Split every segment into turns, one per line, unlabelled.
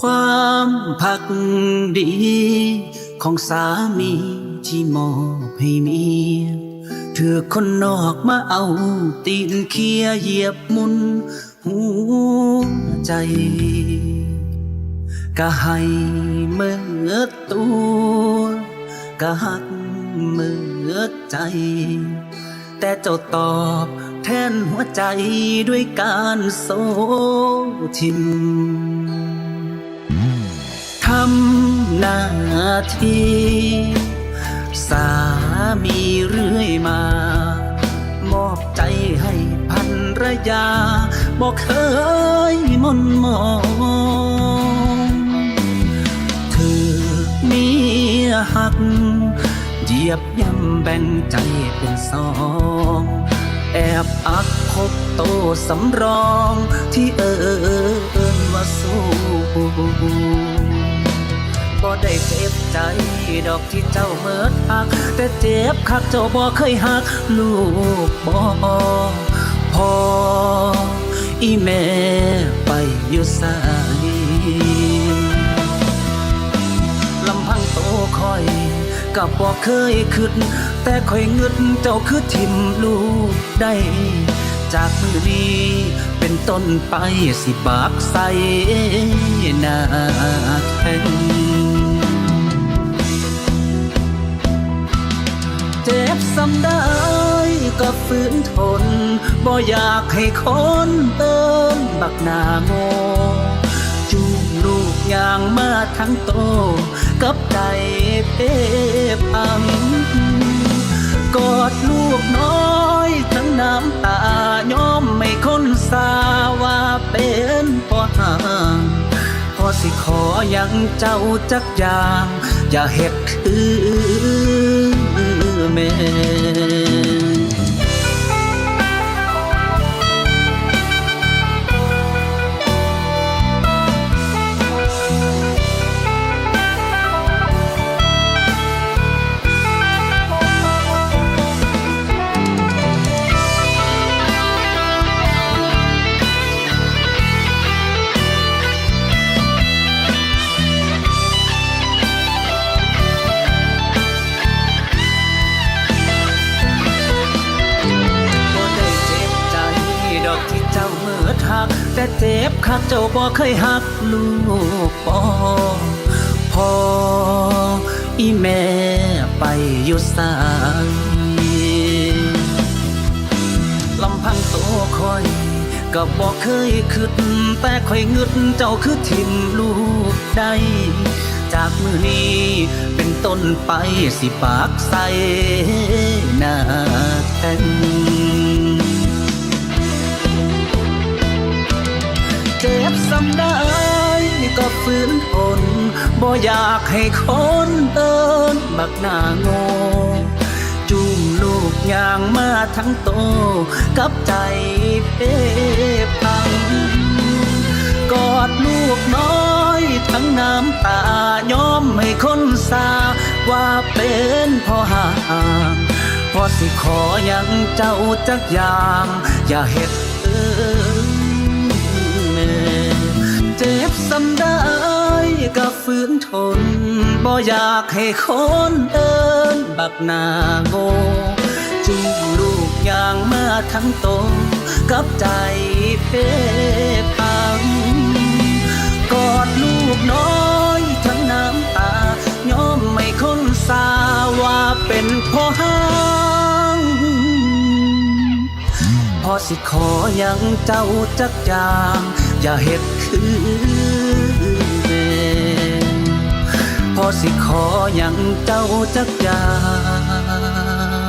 ความพักดี ของสามีที่มอบให้เมียเธอคนนอกมาเอาตีนเคียเหยียบมุนหัวใจก็ให้เมื่อตัวก็หักเมื่อใจ แต่เจ้าตอบแทนหัวใจด้วยการโซทิมำหน้าที่สามีเรื่อยมา มอบใจให้พันรยาบอกเคยมนมองเธอมีหัก เหยียบย่ำแบ่งใจเป็นสองแอบอักคบโตสำรองที่เอิญ ได้เจ็บใจ ดอกที่เจ้าเมิดหัก แต่เจ็บคักเจ้าบ่เคยหัก ลูกบ่พออีแม่ไปอยู่ไสลำพังโตคอยกับบอกเคยคิดแต่คอยเงึดเจ้าคือทิมลูกได้จากมือนี้เป็นต้นไปสิบากใส่หน้าแข็ง จ็บซ้ำได้ก็ฝืนทน บ่อยากให้คนเติมบักหน้าโง่จูงลูกย่างมาทั้งโต กับใจเป๊พัง กอดลูกน้อยทั้งน้ำตาย้อมไม่คนสาว่าเป็นพ่อห่างพอสิขอยังเจ้าจักอย่าง อย่าเฮ็ดคือ แต่เจ็บคักเจ้าบ่เคยหักลูกปอพออีแม่ไปอยู่สายลำพังโตคอยก็บอกเคยคิดแต่คอยงึดเจ้าคือทิมลูกได้ จากมือนี้เป็นต้นไปสิปากใสหน้าแข็ง บซ้ำได้ก็ฝืนทนบ่อยากให้คนเอินบักหน้าโง่จูงลูกย่างมาทั้งโต กับใจเป้พัง กอดลูกน้อยทั้งน้ำตายอมให้คนสาว่าเป็นพ่อห่างพอสิขอยังเจ้าจักอย่าง อย่าเฮ็ดเอิน เจ็บซ้ำได้ก็ฝืนทน บ่อยากให้คนเอินบักนาโงจูงลูกย่างมาทั้งโตกับใจเพ่พัง กอดลูกน้อยทั้งน้ำตา ยอมไม่คนสาว่าเป็นพ่อห้างพอสิขอยังเจ้าจักอย่าง อย่าเฮ็ดคือพอสิขออย่างเจ้าจักอย่า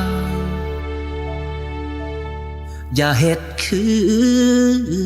งอย่าเฮ็ดคือ